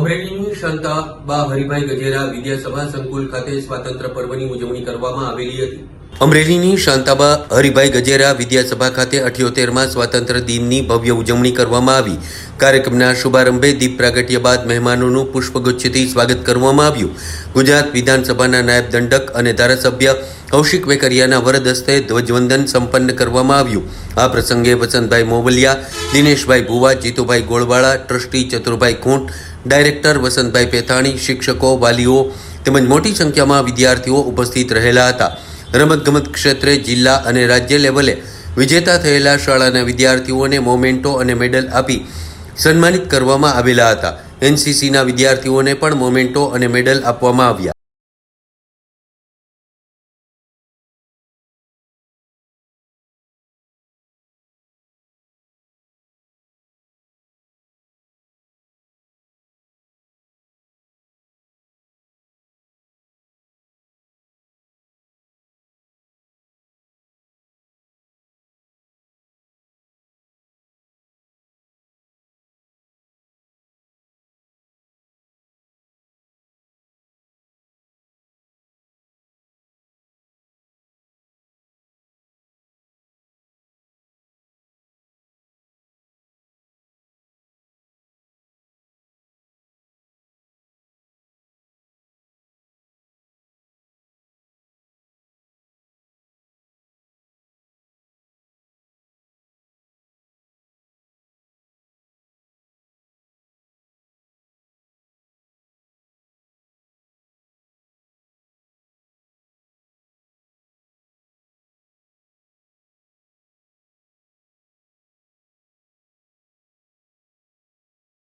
અમરેલીની શાંતાબા હરિભાઈ ગજેરા વિદ્યાસભા સંકુલ ખાતે સ્વાતંત્ર્ય પર્વની ઉજવણી કરવામાં આવેલી હતી. અમરેલીની શાંતાબા હરિભાઈ ગજેરા વિદ્યાસભા ખાતે અઠ્યોતેરમાં સ્વાતંત્ર્ય દિનની ભવ્ય ઉજવણી કરવામાં આવી. કાર્યક્રમના શુભારંભે દીપ પ્રાગટ્ય બાદ મહેમાનોનું પુષ્પગુચ્છથી સ્વાગત કરવામાં આવ્યું. ગુજરાત વિધાનસભાના નાયબ દંડક અને ધારાસભ્ય કૌશિક વેકરિયાના વરદ ધ્વજવંદન સંપન્ન કરવામાં આવ્યું. આ પ્રસંગે વસંતભાઈ મોવલિયા, દિનેશભાઈ ભુવા, જીતુભાઈ ગોળવાળા, ટ્રસ્ટી ચતુરભાઈ ખૂંટ ડાયરેક્ટર વસંતભાઈ પેથાણી, શિક્ષકો, વાલીઓ તેમજ મોટી સંખ્યામાં વિદ્યાર્થીઓ ઉપસ્થિત રહેલા હતા. રમતગમત ક્ષેત્રે જિલ્લા અને રાજ્ય લેવલે વિજેતા થયેલા શાળાના વિદ્યાર્થીઓને મોમેન્ટો અને મેડલ આપી સન્માનિત કરવામાં આવેલા હતા. એનસીસીના વિદ્યાર્થીઓને પણ મોમેન્ટો અને મેડલ આપવામાં આવ્યા.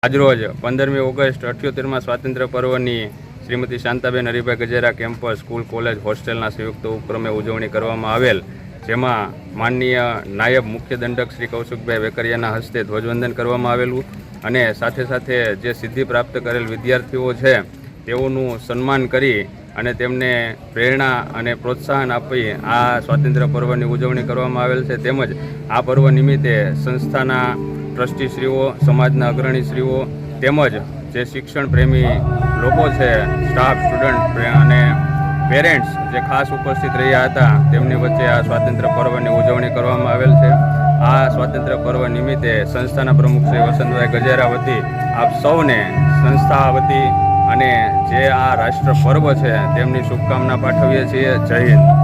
આજરોજ પંદરમી ઓગસ્ટ અઠ્યોતેરમાં સ્વાતંત્ર્ય પર્વની Shrimati Shantaben Haribhai Gajera campus, school, college, હોસ્ટેલના સંયુક્ત ઉપક્રમે ઉજવણી કરવામાં આવેલ, જેમાં માનનીય નાયબ મુખ્ય દંડક શ્રી કૌશિકભાઈ વેકરિયાના હસ્તે ધ્વજવંદન કરવામાં આવેલું અને સાથે સાથે જે સિદ્ધિ પ્રાપ્ત કરેલ વિદ્યાર્થીઓ છે, તેઓનું સન્માન કરી અને તેમને પ્રેરણા અને પ્રોત્સાહન આપી આ સ્વાતંત્ર્ય પર્વની ઉજવણી કરવામાં આવેલ છે. તેમજ આ પર્વ નિમિત્તે સંસ્થાના ટ્રસ્ટીશ્રીઓ, સમાજના અગ્રણીશ્રીઓ તેમજ જે શિક્ષણ પ્રેમી લોકો છે સ્ટાફ સ્ટુડન્ટ અને પેરેન્ટ્સ જે ખાસ ઉપસ્થિત રહ્યા હતા, તેમની વચ્ચે આ સ્વાતંત્ર્ય પર્વની ઉજવણી કરવામાં આવેલ છે. આ સ્વાતંત્ર્ય પર્વ નિમિત્તે સંસ્થાના પ્રમુખ શ્રી વસંતભાઈ ગજેરા વતી આપ સૌને સંસ્થા વતી અને જે આ રાષ્ટ્ર પર્વ છે, તેમની શુભકામના પાઠવીએ છીએ. જય હિન્દ.